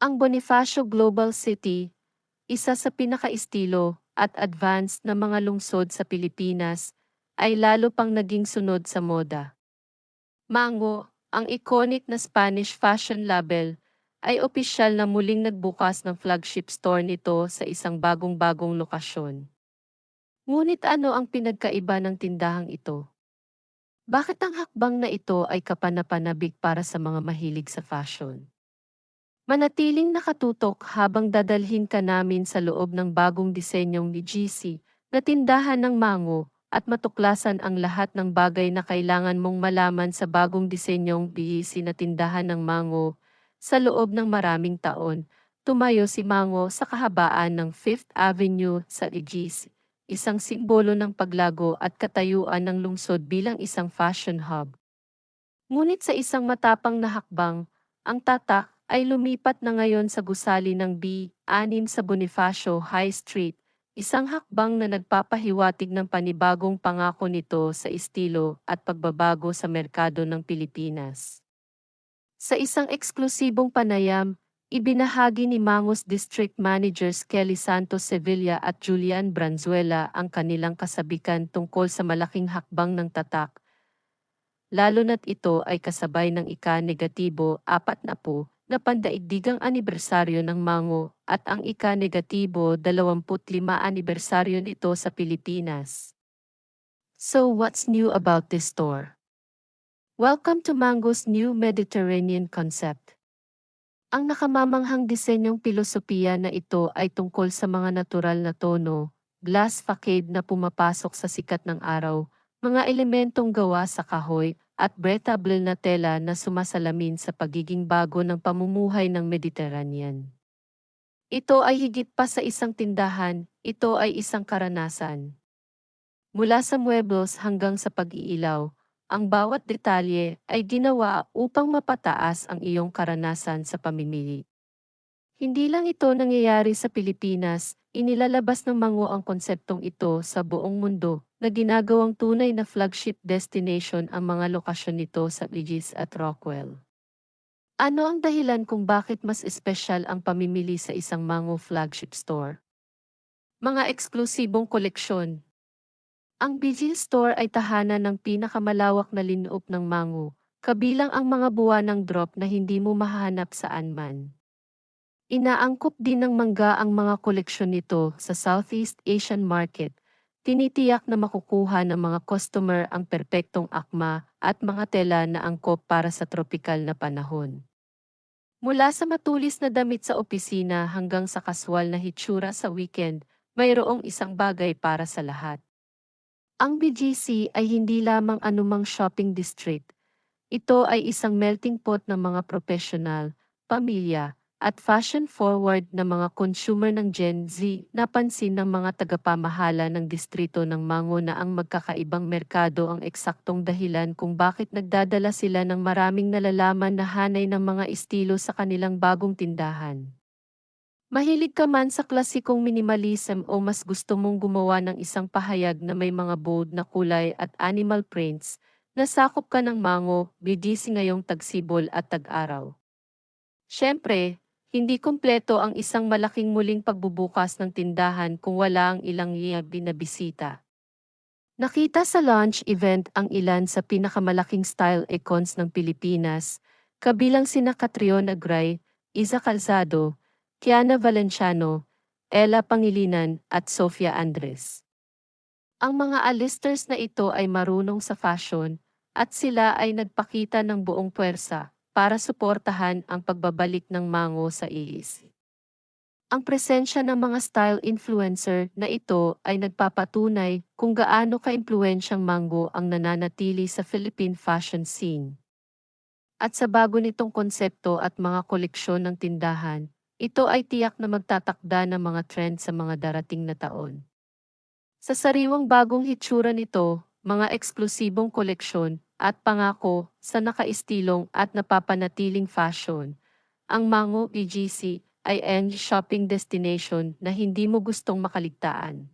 Ang Bonifacio Global City, isa sa pinakaistilo at advanced na mga lungsod sa Pilipinas, ay lalo pang naging sunod sa moda. Mango, ang iconic na Spanish fashion label, ay opisyal na muling nagbukas ng flagship store nito sa isang bagong-bagong lokasyon. Ngunit ano ang pinagkaiba ng tindahang ito? Bakit ang hakbang na ito ay kapanapanabik para sa mga mahilig sa fashion? Manatiling nakatutok habang dadalhin ka namin sa loob ng bagong disenyong ni GC na tindahan ng mango at matuklasan ang lahat ng bagay na kailangan mong malaman sa bagong disenyong BEC na tindahan ng mango. Sa loob ng maraming taon, tumayo si Mango sa kahabaan ng Fifth Avenue sa Igis, isang simbolo ng paglago at katayuan ng lungsod bilang isang fashion hub. Ngunit sa isang matapang na hakbang, ang tatak ay lumipat na ngayon sa gusali ng B6 sa Bonifacio High Street, isang hakbang na nagpapahiwatig ng panibagong pangako nito sa estilo at pagbabago sa merkado ng Pilipinas. Sa isang eksklusibong panayam, ibinahagi ni Mangos District Managers Kelly Santos Sevilla at Julian Branzuela ang kanilang kasabikan tungkol sa malaking hakbang ng tatak, lalo na't ito ay kasabay ng ika-negatibo apat na pandaigdigang anibersaryo ng Mango at ang ika-negatibo 25 anibersaryo nito sa Pilipinas. So what's new about this store? Welcome to Mango's new Mediterranean concept. Ang nakamamanghang disenyong pilosopiya na ito ay tungkol sa mga natural na tono, glass facade na pumapasok sa sikat ng araw, mga elementong gawa sa kahoy, at breathable na tela na sumasalamin sa pagiging bago ng pamumuhay ng Mediterranean. Ito ay higit pa sa isang tindahan, ito ay isang karanasan. Mula sa muebles hanggang sa pag-iilaw, ang bawat detalye ay ginawa upang mapataas ang iyong karanasan sa pamimili. Hindi lang ito nangyayari sa Pilipinas, inilalabas ng Mango ang konseptong ito sa buong mundo na ginagawang tunay na flagship destination ang mga lokasyon nito sa Regis at Rockwell. Ano ang dahilan kung bakit mas espesyal ang pamimili sa isang Mango flagship store? Mga eksklusibong koleksyon, ang BG Store ay tahanan ng pinakamalawak na linoob ng mango, kabilang ang mga buwanang drop na hindi mo mahahanap saan man. Inaangkop din ng mangga ang mga koleksyon nito sa Southeast Asian market. Tinitiyak na makukuha ng mga customer ang perpektong akma at mga tela na angkop para sa tropikal na panahon. Mula sa matulis na damit sa opisina hanggang sa kaswal na hitsura sa weekend, mayroong isang bagay para sa lahat. Ang BGC ay hindi lamang anumang shopping district. Ito ay isang melting pot ng mga profesional, pamilya, at fashion-forward na mga consumer ng Gen Z. Napansin ng mga tagapamahala ng distrito ng Mango na ang magkakaibang merkado ang eksaktong dahilan kung bakit nagdadala sila ng maraming nalalaman na hanay ng mga estilo sa kanilang bagong tindahan. Mahilig ka man sa klasikong minimalism o mas gusto mong gumawa ng isang pahayag na may mga bold na kulay at animal prints, nasakop ka ng mango, BDC ngayong tagsibol at tag-araw. Siyempre, hindi kumpleto ang isang malaking muling pagbubukas ng tindahan kung wala ang ilang iya binabisita. Nakita sa launch event ang ilan sa pinakamalaking style icons ng Pilipinas, kabilang sina Catriona Gray, Isa Calzado, Kiana Valenciano, Ella Pangilinan at Sofia Andres. Ang mga alisters na ito ay marunong sa fashion at sila ay nagpakita ng buong puwersa para suportahan ang pagbabalik ng mango sa iis. Ang presensya ng mga style influencer na ito ay nagpapatunay kung gaano ka-impluensyang mango ang nananatili sa Philippine fashion scene. At sa bago nitong konsepto at mga koleksyon ng tindahan, ito ay tiyak na magtatakda ng mga trend sa mga darating na taon. Sa sariwang bagong hitsura nito, mga eksklusibong koleksyon, at pangako sa nakaistilong at napapanatiling fashion, ang Mango BGC ay ang shopping destination na hindi mo gustong makaligtaan.